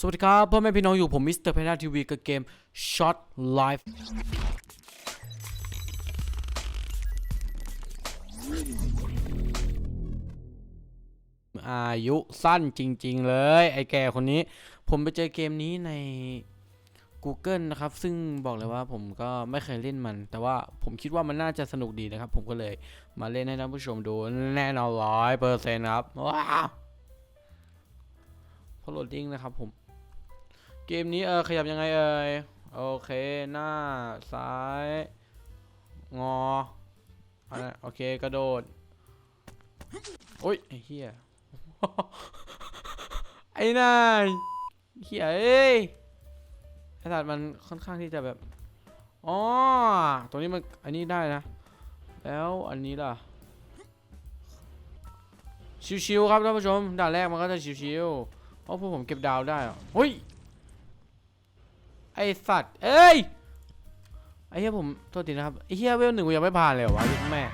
สวัสดีครับพ่อแม่พี่น้องอยู่ผมมิสเตอร์เพนทีวีกับเกม Shot Life อายุสั้นจริง ๆ เลย ไอ้แก่คนนี้ ผมไปเจอเกมนี้ใน Google นะครับ ซึ่งบอกเลยว่าผมก็ไม่เคยเล่นมัน แต่ว่าผมคิดว่ามันน่าจะสนุกดีนะครับ ผมก็เลยมาเล่นให้ท่านผู้ชมดูแน่นอนร้อยเปอร์เซ็นต์ครับว้าวพอโหลดดิ้งนะครับผม เกมนี้เออขยับยังไงเอ่ยโอเคหน้าซ้าย งออันนั้นโอเคกระโดดโอ้ยไอ้เหี้ยไอ้นายเหี้ยเอ้ยไอ้สัตว์มันค่อนข้างที่จะแบบอ๋อตรงนี้มันอันนี้ได้นะ แล้วอันนี้ล่ะชิวๆครับท่านผู้ชมด่านแรกมันก็จะชิวๆเพราะพวกผมเก็บดาวได้อะเฮ้ย ไอสัตว์ เอ้ย ไอเหี้ยผมโทษทีนะครับ ไอเหี้ยเวลหนึ่งกูยังไม่ผ่านเลยเหรอวะแม่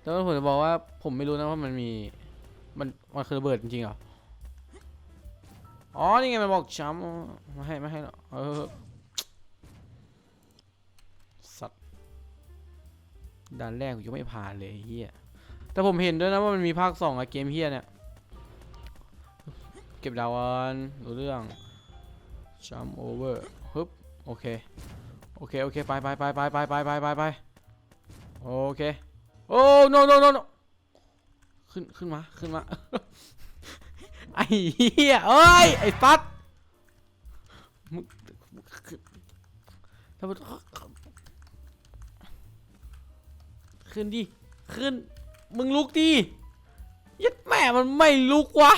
แต่ว่าผมจะบอกว่าผมไม่รู้นะว่ามันมี มัน มันคือระเบิดจริงๆเหรอ อ๋อ นี่ไงมันบอกช้ำไม่ให้ไม่ให้หรอกเออสัตว์ด่านแรกกูยังไม่ผ่านเลยเฮียแต่ผมเห็นด้วยนะว่ามันมีภาคสองอะเกมเฮียเนี่ย เก็บดาวกันรู้เรื่อง jump over ฮึบโอเคโอเคโอเคไปไปไปไปไปไปไปไปไปโอเคโอ้ no no no no ขึ้นขึ้นมาขึ้นมาไอ้เหี้ยเอ้ยไอ้ฟัดมึงทำไมขึ้นดิขึ้นมึงลุกดิยัดแม่มันไม่ลุกวะ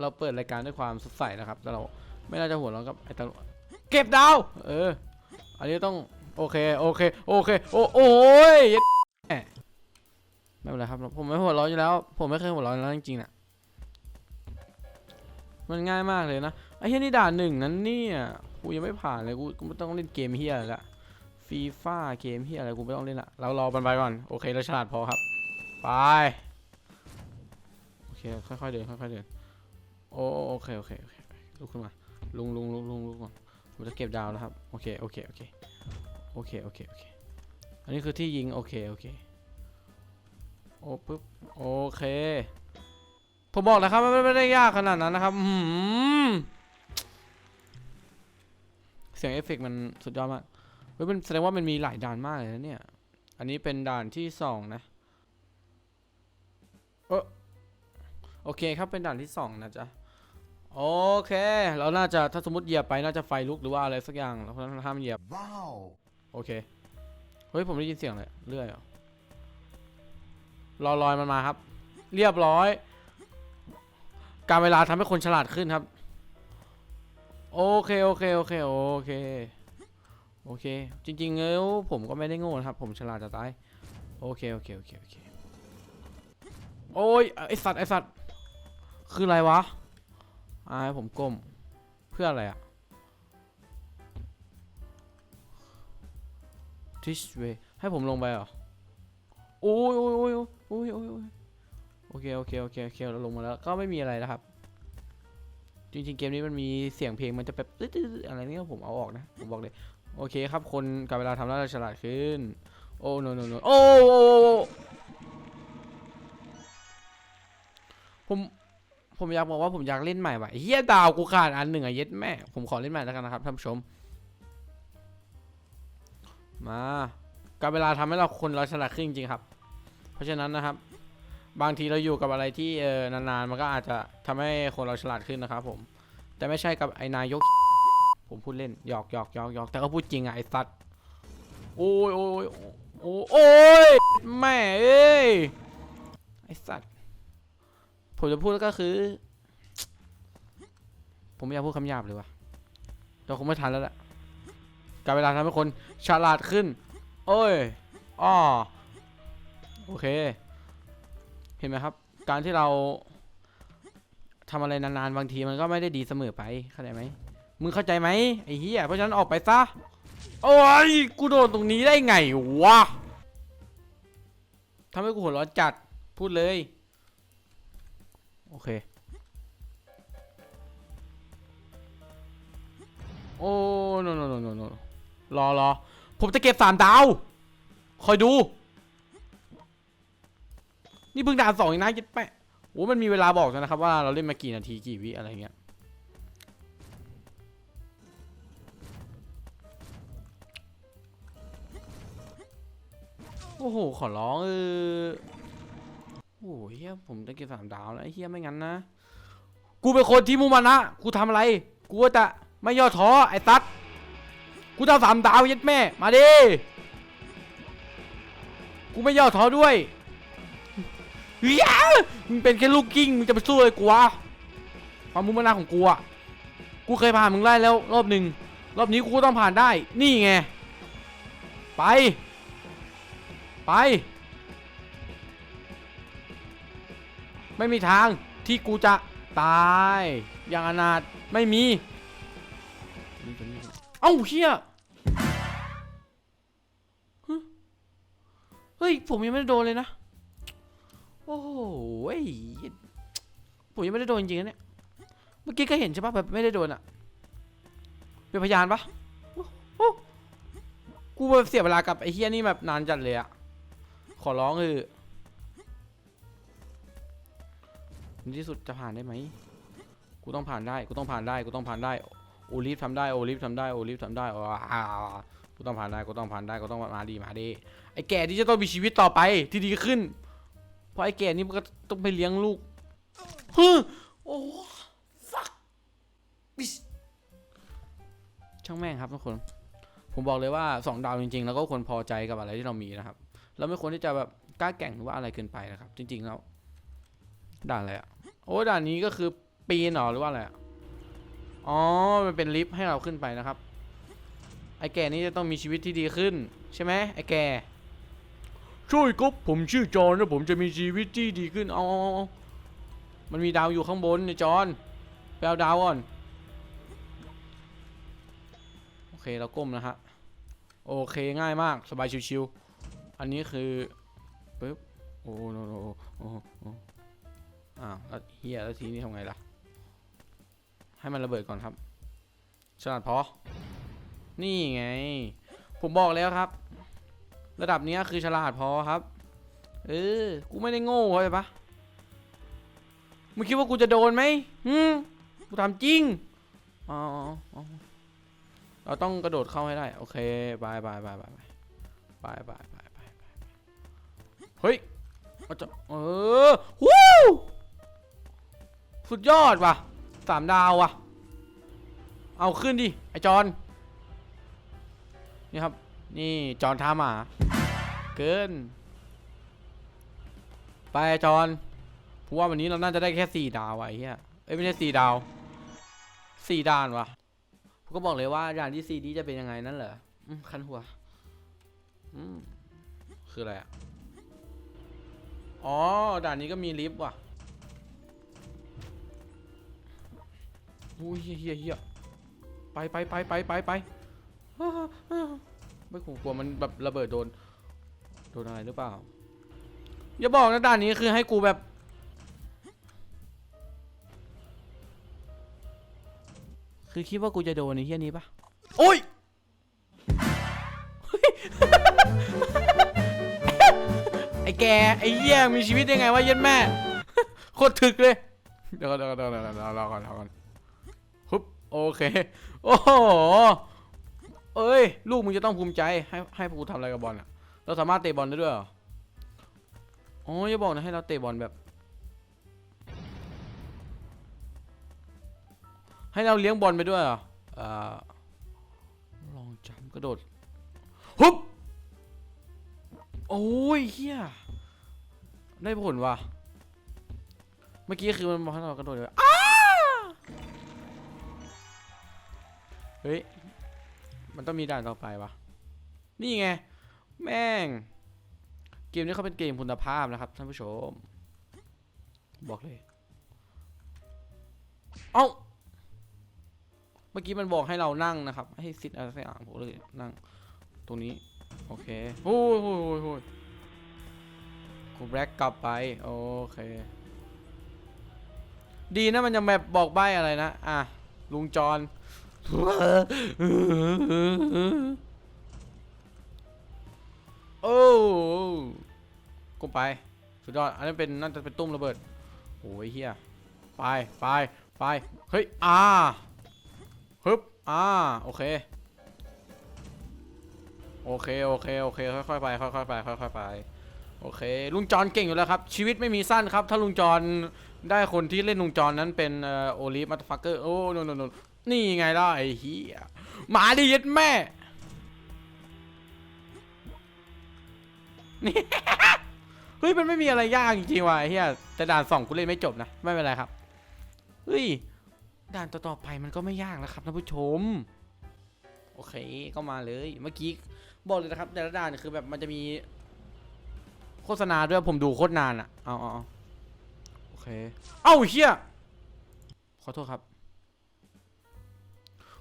เราเปิดรายการด้วยความสดใสนะครับแต่เรา ไม่น่าจะหัวเราะกับไอ้ตำรวจเก็บดาว เออ อันนี้ต้องโอเคโอเคโอเคโอ้โอ้ยไม่เป็นไรครับผมไม่หัวเร้อนอยู่แล้ว ผมไม่เคยหัวเร้อนอยู่แล้วจริงๆน่ะมันง่ายมากเลยนะไอ้เฮียนี่ด่านหนึ่งนั้นเนี่ยกูยังไม่ผ่านเลยกูกูไม่ต้องเล่นเกมเฮียละฟีฟ่าเกมเฮียอะไรกูไม่ต้องเล่นละเรารอมันไปก่อนโอเคเราฉลาดพอครับไปโอเคค่อยๆเดินค่อยๆเดินโอโอเคโอเคโอเคลุกขึ้นมา ลุงลุงลุงลุงลุงก่อนผมจะเก็บดาวแล้วครับ โอเค โอเค โอเค โอเค โอเค โอเค อันนี้คือที่ยิง โอเค โอเค โอ้ปึ๊บ โอเค ผมบอกแล้วครับมันไม่ได้ยากขนาดนั้นนะครับอืมเสียงเอฟเฟกต์มันสุดยอดมาก เฮ้ยมันแสดงว่ามันมีหลายด่านมากเลยนะเนี่ย อันนี้เป็นด่านที่สองนะ เออโอเคครับเป็นด่านที่สองนะจ๊ะ โอเค เราน่าจะถ้าสมมติเหยียบไปน่าจะไฟลุกหรือว่าอะไรสักอย่างเราห้ามเหยียบ Wow. โอเค เฮ้ยผมได้ยินเสียงเลยเรื่อยเหรอรอลอยมันมาครับ เรียบร้อย การเวลาทำให้คนฉลาดขึ้นครับ โอเคโอเคโอเคโอเคโอเค จริงๆแล้วผมก็ไม่ได้โง่นะครับ ผมฉลาดจะตายโอเคโอเคโอเคโอเคโอ้ยไอสัตว์ไอสัตว์คืออะไรวะ อ่าให้ผมก้ม เพื่ออะไรอะ this way ให้ผมลงไปเหรอ โอ้ยโอ้ยโอ้ยโอ้ยโอ้ยโอเค โอเค โอเค โอเค เราลงมาแล้ว ก็ไม่มีอะไรนะครับ จริงๆ เกมนี้มันมีเสียงเพลง มันจะแบบอะไรนี่ผมเอาออกนะ ผมบอกเลย โอเคครับ คนกับเวลาทำแล้วเราฉลาดขึ้น โอ้ no no no โอ้โอ้โอ้โอ้ผม ผมอยากบอกว่าผมอยากเล่นใหม่ว่ะเฮียดาวกูขาดอันหนึ่งอะเย็ดแม่ผมขอเล่นใหม่แล้วกันนะครับท่านผู้ชม มาการเวลาทำให้เราคนเราฉลาดขึ้นจริงๆครับ เพราะฉะนั้นนะครับ บางทีเราอยู่กับอะไรที่เออนานๆมันก็อาจจะทำให้คนเราฉลาดขึ้นนะครับ ผม แต่ไม่ใช่กับไอ้นายก ผมพูดเล่นหยอกหยอกหยอกหยอกแต่ก็พูดจริงอะไอ้สัตว์โอ้ยโอ้ยโอ้ยโอ้ยแม่เอ้ยไอ้สัตว์ ผมจะพูดก็คือ ผมไม่อยากพูดคำหยาบเลยวะแต่คงไม่ทันแล้วแหละการเวลาทำให้คนฉลาดขึ้น โอ้ยอ้อโอเค เห็นไหมครับ การที่เราทำอะไรนานๆ บางทีมันก็ไม่ได้ดีเสมอไป เข้าใจไหม มึงเข้าใจไหมไอ้เหี้ย เพราะฉะนั้นออกไปซะ โอ้ย กูโดนตรงนี้ได้ไงวะทำให้กูหัวร้อนจัด พูดเลย โอเค โอ้โนโนโนโนรอรอผมจะเก็บสามดาว คอยดู นี่เพิ่งด่านสองอีกนะยิดแปะโอ้มันมีเวลาบอกนะครับ ว่าเราเล่นมากี่นาทีกี่วิอะไรเงี้ย โอ้โห ขอร้องเออ โอ้เฮียผมจะเก็บสามดาวแล้วเฮียไม่งั้นนะ กูเป็นคนที่มุ่งมันะ กูทำอะไร กูจะไม่ย่อท้อไอ้ตัดกูจะสามดาวยัดแม่ มาดิ กูไม่ย่อท้อด้วยเฮียมึงเป็นแค่ลูกกิ้ง มึงจะไปสู้เลยกูวะความมุ่งมั่นของกูอะกูเคยผ่านมึงไล่แล้ว รอบหนึ่งรอบนี้กูต้องผ่านได้ นี่ไง ไป ไป ไม่มีทางที่กูจะตายอย่างอนาถไม่มีเอ้าเฮียเฮ้ยผมยังไม่ได้โดนเลยนะ โอ้โหเฮ้ยผมยังไม่ได้โดนจริงๆนะเนี่ย เมื่อกี้ก็เห็นใช่ปะแบบไม่ได้โดนอะเป็นพยานปะโอ้กูแบบเสียเวลากับไอ้เฮียนี่แบบนานจัดเลยอะขอร้องคือ ในที่สุดจะผ่านได้ไหมกูต้องผ่านได้กูต้องผ่านได้กูต้องผ่านได้โอลิฟทำได้โอลิฟทำได้โอลิฟทำได้ว้าวกูต้องผ่านได้กูต้องผ่านได้กูต้องมาดีมาดีไอ้แก่ที่จะต้องมีชีวิตต่อไปที่ดีขึ้น เพราะไอ้แก่นี่มันก็ต้องไปเลี้ยงลูกฮึโอ้ fuck ช่างแม่งครับทุกคน ผมบอกเลยว่าสองดาวจริงๆ แล้วก็ควรพอใจกับอะไรที่เรามีนะครับเราไม่ควรที่จะแบบกล้าแก่งหรือว่าอะไรเกินไปนะครับ จริงๆแล้วด่าอะไรอะ โอ้ด่านนี้ก็คือปีนเหรอหรือว่าอะไรอ๋อมันเป็นลิฟต์ให้เราขึ้นไปนะครับ ไอ้แก่นี่จะต้องมีชีวิตที่ดีขึ้น ใช่ไหมไอ้แก่ช่วยกบผมชื่อจอห์นนะผมจะมีชีวิตที่ดีขึ้นเอาเอมันมีดาวอยู่ข้างบนเนี่ยจอห์นไปเอาดาวก่อนโอเคเราก้มนะฮะโอเคง่ายมากสบายชิวๆอันนี้คือปึ๊บโอ้โนโนโอ้โอ้ อ้าวแล้วเฮียแล้วทีนี้ทำไงล่ะ ให้มันระเบิดก่อนครับฉลาดพอ นี่ไง ผมบอกแล้วครับ ระดับนี้คือฉลาดพอครับ เออ กูไม่ได้โง่เข้าใจปะมึงคิดว่ากูจะโดนไหมฮึกูทำจริง อ๋ออ๋อเราต้องกระโดดเข้าให้ได้ โอเคไปไปไปไปไปไปไปไปไปไปเฮ้ย เอาจะเออวู้ สุดยอดว่ะสามดาวว่ะ เอาขึ้นดิ ไอจอนนี่ครับ นี่จอนท่าหมา เกิน ไปไอจอนผมว่าวันนี้เราน่าจะได้แค่สี่ดาวว่ะไอ้เหี้ยเอ้ยไม่ใช่สี่ดาวสี่ด่านว่ะผมก็บอกเลยว่าด่านที่ซีดีจะเป็นยังไงนั่นเหรอคันหัวคืออะไรอะอ๋อด่านนี้ก็มีลิฟต์ว่ะ อุ้ยเฮียเฮียเฮียไปไปไปไปไปไปอ้าวอ้าวไม่คงกลัวมันแบบระเบิดโดน โดนอะไรหรือเปล่า อย่าบอกนะด่านนี้คือให้กูแบบ คือคิดว่ากูจะโดนในเฮี้ยนี้ปะโอ้ยไอ้แกไอ้เหี้ยมีชีวิตยังไงวะเย็นแม่โคตรถึกเลยเดี๋ยวก่อนเดี๋ยวก่อนเดี๋ยวก่อนเดี๋ยวก่อนรอก่อนรอก่อนฮึบ โอเค โอ้โห เอ้ย ลูกมึงจะต้องภูมิใจ ให้ให้กูทำอะไรกับบอลอะ เราสามารถเตะบอลได้ด้วยเหรออ๋ออย่าบอกนะให้เราเตะบอลแบบ ให้เราเลี้ยงบอลไปด้วยเหรออ่อลองจำกระโดดฮึบโอ้ยเฮียได้ผลว่ะ เมื่อกี้คือมันบอกให้เรากระโดดเลยอ้า เฮ้ย มันต้องมีด่านต่อไปวะ นี่ไง แม่ง เกมนี้เขาเป็นเกมคุณภาพนะครับท่านผู้ชม บอกเลย เอ้า เมื่อกี้มันบอกให้เรานั่งนะครับ ให้ซิดอะไรสักอย่างผมเลยนั่ง ตรงนี้ โอเคโอ้ยโอ้ยโอ้ยโอ้ยกูแบล็กกลับไป โอเค ดีนะมันยังแบบบอกใบอะไรนะ อะ ลุงจอน โอ้ก้มไป สุดยอด อันนั้เป็นน่าจะเป็นตุ้มระเบิดโอ้ยเฮียไปไปไปเฮ้ยอ่าฮึบอ่าโอเค โอเค โอเค โอเค ค่อยๆไป ค่อยๆไป ค่อยๆไป โอเค ลุงจอนเก่งอยู่แล้วครับ ชีวิตไม่มีสั้นครับ ถ้าลุงจอนได้คนที่เล่นลุงจอนนั้นเป็นโอลิฟมัตฟักเกอร์ โอ้โนโนโน นี่ไงล่ะไอ้เฮียหมาดิเย็ดแม่นี่เฮ้ยมันไม่มีอะไรยากจริงๆว่ะไอ้เฮียแต่ด่านสองกูเล่นไม่จบนะไม่เป็นไรครับเฮ้ยด่านต่อๆไปมันก็ไม่ยากแล้วครับท่านผู้ชม โอเคก็มาเลยเมื่อกี้บอกเลยนะครับ แต่ละด่านคือแบบมันจะมีโฆษณาด้วยผมดูโคตรนานอะเอาเอาเอาโอเค เอ้าเฮียขอโทษครับ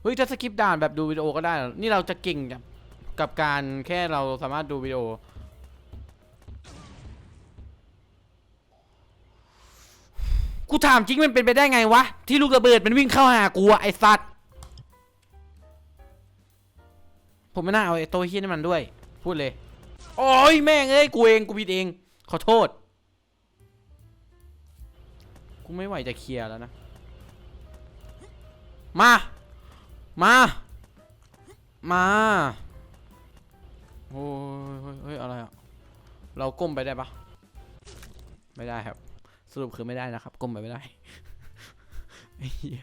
เฮ้ยจะสกิปด่านแบบดูวิดีโอก็ได้ นี่เราจะเก่งกับกับการแค่เราสามารถดูวิดีโอ กูถามจริงมันเป็นไปได้ไงวะ ที่ลูกระเบิดมันวิ่งเข้าหากูอะไอสัตว์ ผมไม่น่าเอาไอ้โตเฮียนี่มันด้วย พูดเลย โอ้ยแม่งเอ้ยกูเองกูผิดเอง ขอโทษ กูไม่ไหวจะเคลียร์แล้วนะ มา มา มาโอ้ยเฮ้ยอะไรอะเราก้มไปได้ปะไม่ได้ครับ สรุปคือไม่ได้นะครับ ก้มไปไม่ได้เฮีย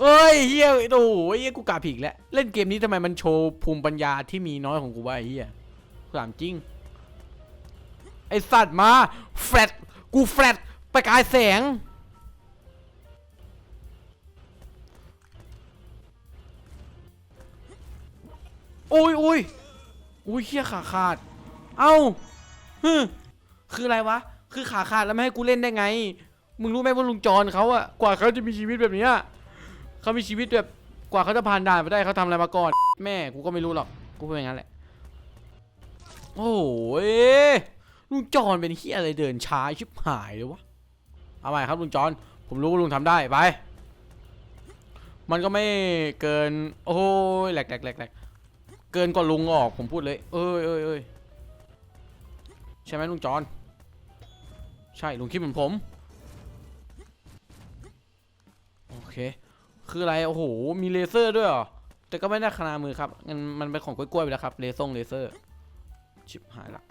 เอ้ยเฮียโอ้โหเฮียกูกาผิกแล้ว เล่นเกมนี้ทำไมมันโชว์ภูมิปัญญาที่มีน้อยของกูวะไอ้เฮียถามจริง ไอสัตว์มา แฟลตกูแฟลตประกายแสง อ้ยโอ้ยโอ้ยเฮียขาขาด เอ้าฮึคืออะไรวะ คือขาขาดแล้วไม่ให้กูเล่นได้ไง มึงรู้ไหมว่าลุงจรเขาอะกว่าเขาจะมีชีวิตแบบเนี้ยเขามีชีวิตแบบกว่าเขาจะผ่านด่านไปได้เขาทำอะไรมาก่อน แม่กูก็ไม่รู้หรอก กูเป็นอย่างนั้นแหละ โอ้ยลุงจรเป็นเฮียอะไรเดินช้าชิบหายเลยวะ เอาใหม่ครับลุงจรผมรู้ว่าลุงทำได้ไป มันก็ไม่เกิน โอ้ยแหลกแหลกแหลก เกินกว่าลุงออกผมพูดเลย เอ้ยเอ้ยเอ้ยใช่ไหมลุงจรใช่ลุงคิดเหมือนผม โอเค คืออะไร โอ้โห มีเลเซอร์ด้วยเหรอ แต่ก็ไม่ได้ขนาดมือครับมันมันเป็นของกล้วยๆไปแล้วครับ เลซงเลเซอร์ ชิบหายละ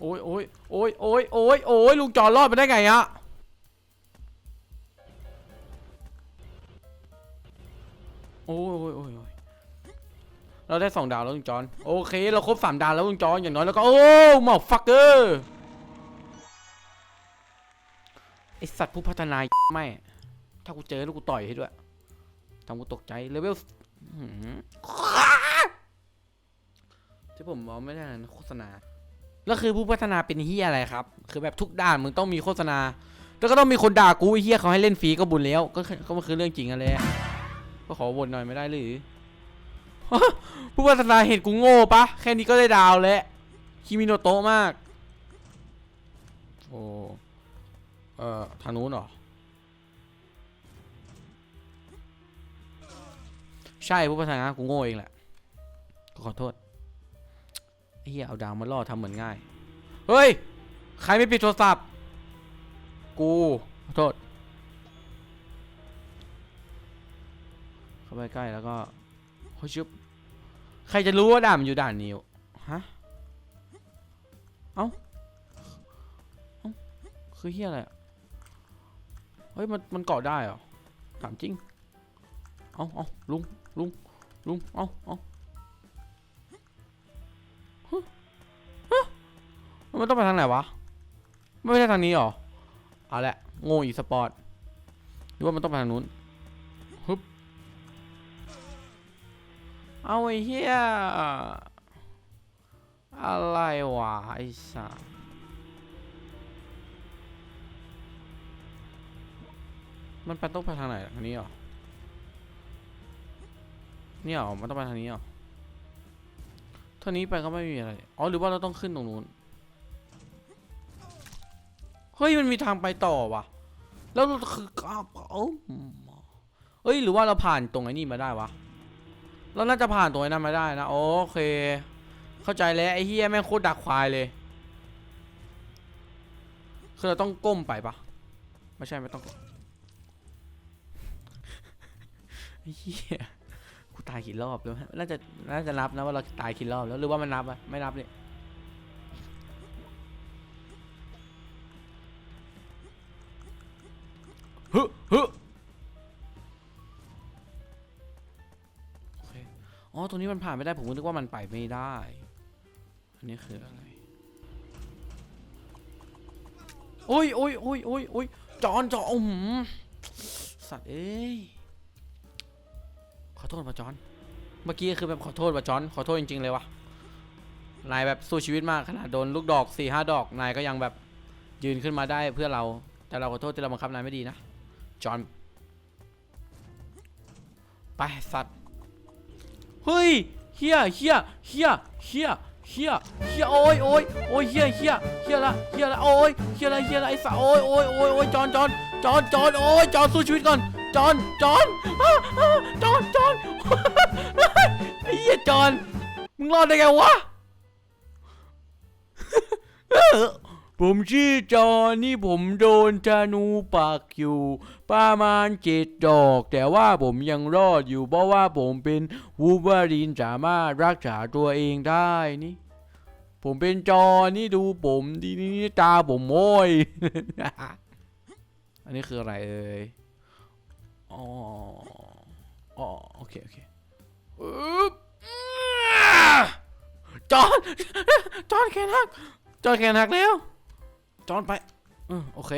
โอ้ยโอ้ยโอ้ยโอ้ยโอ้ยโอ้ยลุงจอนรอดไปได้ไงอะ อ้ยโอ้ยโอ้ยโอ้ยเราได้สองดาวแล้วลุงจอนโอเค เราครบสามดาวแล้วลุงจอนอย่างน้อยแล้วก็โอ้หมอฟักเกอร์ไอสัตว์ผู้พัฒนาไม่ ถ้ากูเจอแล้วกูต่อยให้ด้วยทำกูตกใจเลเวลที่ผมบอกไม่ได้นะโฆษณา แล้วคือผู้พัฒนาเป็นเฮียอะไรครับ คือแบบทุกด่านมึงต้องมีโฆษณา แล้วก็ต้องมีคนด่ากู้เฮียเขาให้เล่นฟรีก็บุญแล้ว ก็ก็มันคือเรื่องจริงอะไร ก็ขอบ่นหน่อยไม่ได้หรือผู้พัฒนาเห็นกูโง่ปะแค่นี้ก็ได้ดาวแล้วคิมิโนโตะมาก โอ้เอ่อทางนู้นเหรอ ใช่ผู้พัฒนากูโง่เองแหละก็ขอโทษเหี้ยเอาดาวมาล่อทำเหมือนง่าย เฮ้ย ใครไม่ปิดโทรศัพท์ กู ขอโทษ เข้าไปใกล้แล้วก็โฮ้ชุบใครจะรู้ว่าด่านมันอยู่ด่านนี้ฮะเอ้าเอ้าคือเฮียอะไรอะเฮ้ยมันมันเกาะได้เหรอถามจริงเอ้าเอ้าลุงลุงลุงเอ้าเอ้ามันต้องไปทางไหนวะ ไม่ใช่ทางนี้หรอ เอาละโง่อีสปอร์ตหรือว่ามันต้องไปทางนู้นฮึบ เอาไอ้เหี้ยอะไรวะไอ้สัสมันไปต้องไปทางไหนทางนี้เหรอ เนี่ยเหรอ มันต้องไปทางนี้เหรอทางนี้ไปก็ไม่มีอะไร อ๋อ หรือว่าเราต้องขึ้นตรงนู้น เฮ้ย มันมีทางไปต่อว่ะ แล้วเราคืออ้าวเอ้าเอ้ย หรือว่าเราผ่านตรงไอ้นี่มาได้วะ เราน่าจะผ่านตัวนั้นมาได้นะโอเค เข้าใจแล้วไอ้เฮียแม่งโคตรดักควายเลยคือเราต้องก้มไปปะไม่ใช่ไม่ต้องไอ้เฮียกูตายกี่รอบแล้วฮะน่าจะน่าจะนับนะว่าเราตายกี่รอบแล้วหรือว่ามันนับอะไม่นับเนี่ยฮึฮึ อ๋อตรงนี้มันผ่านไม่ได้ผมนึกว่ามันไปไม่ได้ อันนี้คืออะไร โอ้ยโอ้ยโอ้ยโอ้ยโอ้ยจอนจอนอือหือสัตว์เอ้ย ขอโทษป่ะจอน เมื่อกี้คือแบบขอโทษป่ะจอน ขอโทษจริงๆเลยวะนายแบบสู้ชีวิตมากขนาดโดนลูกดอกสี่ห้าดอก นายก็ยังแบบยืนขึ้นมาได้เพื่อเรา แต่เราขอโทษที่เราบังคับนายไม่ดีนะ จอน ไปสัตว ฮ้ยเฮียเฮียเฮียเฮียเฮียเฮียโอ้ยโอ้ยโอ้ยเฮียเฮียเฮียละเฮียละโอ้ยเฮียละเฮียละไอ้สัสโอ้ยโอ้ยโอ้ยโอ้ยจอนจอนจอนจอนโอ้ยจอนสู้ชีวิตก่อนจอนจอนจอนจอนไอ้เหี้ยจอนมึงรอดได้ไงวะ ผมชื่อจอนนี่ผมโดนธนูปักอยู่ ประมาณเจ็ดดอก แต่ว่าผมยังรอดอยู่เพราะว่าผมเป็นวูบารีนสามารถรักษาตัวเองได้นี่ ผมเป็นจอนี่ดูผมดีนี่ตาผมโม้ยอันนี้คืออะไรเอ่ยอ๋ออ๋อโอเคโอเคจอนจอนแขนหักจอนแขนหักแล้ว จอนไปเออโอเค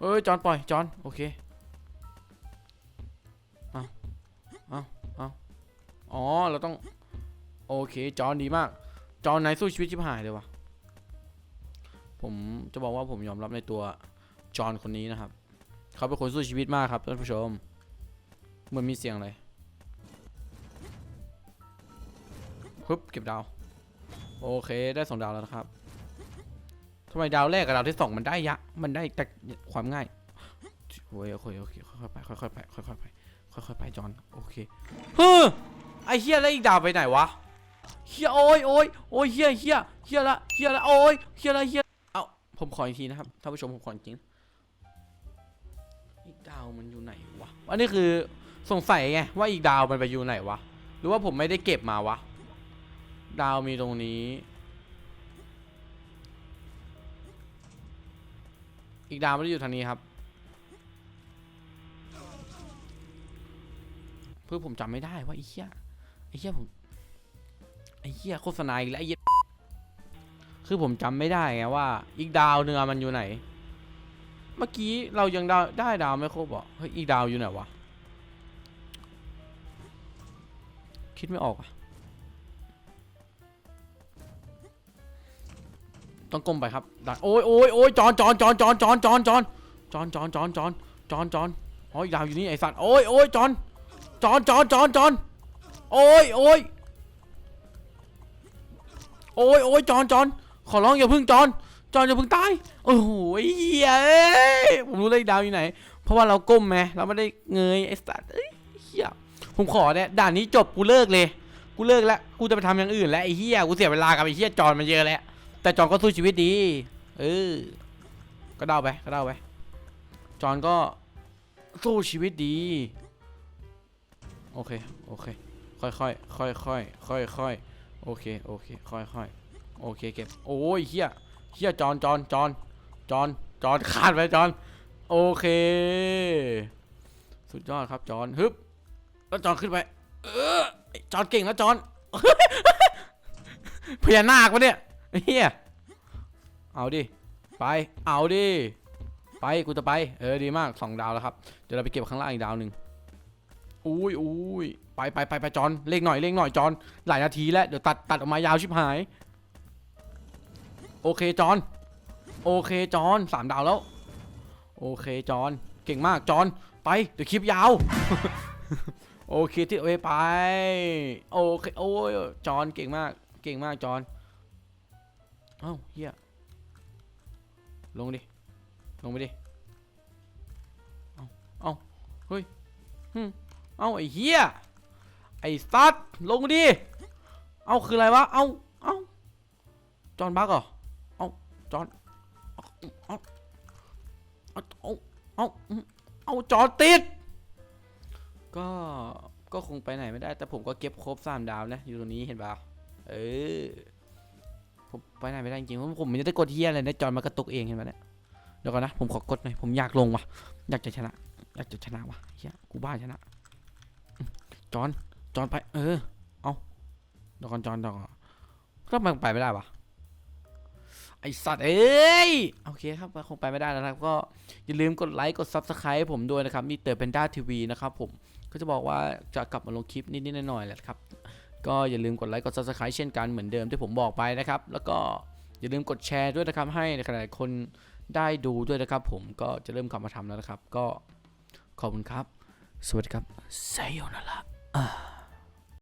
เอ้ยจอนปล่อยจอนโอเคเอาเอาเอาอ๋อเราต้องโอเคจอนดีมาก จอนนายสู้ชีวิตชิบหายเลยวะผมจะบอกว่าผมยอมรับในตัวจอนคนนี้นะครับ เขาเป็นคนสู้ชีวิตมากครับท่านผู้ชมเหมือนมีเสียงอะไรฮึบเก็บดาว โอเคได้สองดาวแล้วนะครับ ทำไมดาวแรกกับดาวที่สองมันได้ยะ มันได้แต่ความง่ายโอ้ยโอเคโอเคค่อยๆไปค่อยๆไปค่อยๆไปค่อยๆไปจอนโอเคเฮ้อไอเฮียแล้วอีกดาวไปไหนวะเฮียโอ้ยโอ้ยโอ้ยเฮียเฮียเฮียละเฮียละโอ้ยเฮียละเฮียเอาผมขออีกทีนะครับท่านผู้ชมผมขอจริงอีกดาวมันอยู่ไหนวะอันนี้คือสงสัยไงว่าอีกดาวมันไปอยู่ไหนวะหรือว่าผมไม่ได้เก็บมาวะ ดาวมีตรงนี้ อีกดาวไม่ได้อยู่ทางนี้ครับ เพื่อผมจำไม่ได้ว่าไอ้เหี้ยไอ้เหี้ยผมไอ้เหี้ยโฆษณาอีกแล้วไอ้เหี้ยคือผมจำไม่ได้ไงว่า อีกดาวเนื้อมันอยู่ไหน เมื่อกี้เรายังดาวได้ดาวไม่ครบเหรอเฮ้ยอีกดาวอยู่ไหนวะคิดไม่ออกอะ ต้องก้มไปครับได้โอ้ยโอ้ยโอ้ยจอนจอนจอนจอนจอนจอนจอนจอนจอนจอนจอนจอนจอนอ๋ออีกดาวอยู่นี่ไอสัตว์โอ้ยโอ้ยจอนจอนจอนจอนจอนโอ้ยโอ้ยโอ้ยโอ้ยจอนจอนขอร้องอย่าพึ่งจอนจอนอย่าพิ่งตายโอ้โหเหี้ยเอ้ยผมรู้เลยดาวอยู่ไหน เพราะว่าเราก้มไงเราไม่ได้เงยไอสัตว์เอ้ยเหี้ยผมขอเนี่ยด่านนี้จบกูเลิกเลย กูเลิกแล้วกูจะไปทำอย่างอื่นแล้วไอเหี้ยกูเสียเวลากับไอเหี้ยจอนมันเยอะแล้ว แต่จอนก็สู้ชีวิตดี เออ ก็เดาไป ก็เดาไป จอนก็สู้ชีวิตดี โอเค โอเค ค่อยค่อยค่อยค่อยค่อยค่อยโอเค โอเค ค่อยค่อยโอเค เก็บ โอ้ยเหี้ยเฮียจอนจอนจอนจอนจอนขาดไปจอน โอเค สุดยอดครับจอนฮึบ แล้วจอนขึ้นไป เออจอนเก่งแล้วจอนพญานาควะเนี่ย เฮียเอาดิ ไป เอาดิ ไป กูจะไป เออ ดีมากสองดาวแล้วครับ เดี๋ยวเราไปเก็บข้างล่างอีกดาวหนึ่งอุ้ยอุ้ยไปไปไปไปจอนเร่งหน่อยเร่งหน่อยจอนหลายนาทีแล้ว เดี๋ยวตัดตัดออกมายาวชิบหาย โอเคจอนโอเคจอนสามดาวแล้ว โอเคจอนเก่งมากจอนไปเดี๋ยวคลิปยาว โอเคที่เอไป โอเคโอ้ยจอนเก่งมาก เก่งมากจอน เอ้าเฮียลงดิ ลงไปดิ เอ้า เอ้า เฮ้ยหึเอ้าไอ้เฮียไอ้สัตว์ลงดิ เอ้าคืออะไรวะ เอ้า เอ้า จอนบักเหรอ เอ้า จอน เอาเอาเอาเอาเอาเอาจอนติด ก็ ก็คงไปไหนไม่ได้ แต่ผมก็เก็บครบสามดาวนะ อยู่ตรงนี้เห็นเปล่าเออ ผมไปไหนไม่ได้จริงๆเพราะผมไม่ได้กดเฮียอะไรนะจอนมันกระตุกเองเห็นไหมเนี่ยเดี๋ยวก่อนนะผมขอกดหน่อยผมอยากลงว่ะอยากจะชนะ อยากจะชนะว่ะเฮียกูบ้าชนะ จอนจอนไป เออ เอาเดี๋ยวก่อนจอนเดี๋ยวก่อนก็มันไปไม่ได้วะไอสัตว์เอ้ยโอเคครับคงไปไม่ได้แล้วนะครับ ก็อย่าลืมกดไลค์กด Subscribe ให้ผมด้วยนะครับนี่เตอร์เพนด้าทีวีนะครับผมก็จะบอกว่าจะกลับมาลงคลิปนิดๆหน่อยๆแหละครับ ก็อย่าลืมกดไลค์กด Subscribe เช่นกันเหมือนเดิมที่ผมบอกไปนะครับ แล้วก็อย่าลืมกดแชร์ด้วยนะครับ ให้หลายๆคนได้ดูด้วยนะครับ ผมก็จะเริ่มกลับมาทำแล้วนะครับ ก็ขอบคุณครับ สวัสดีครับไซโยนาระ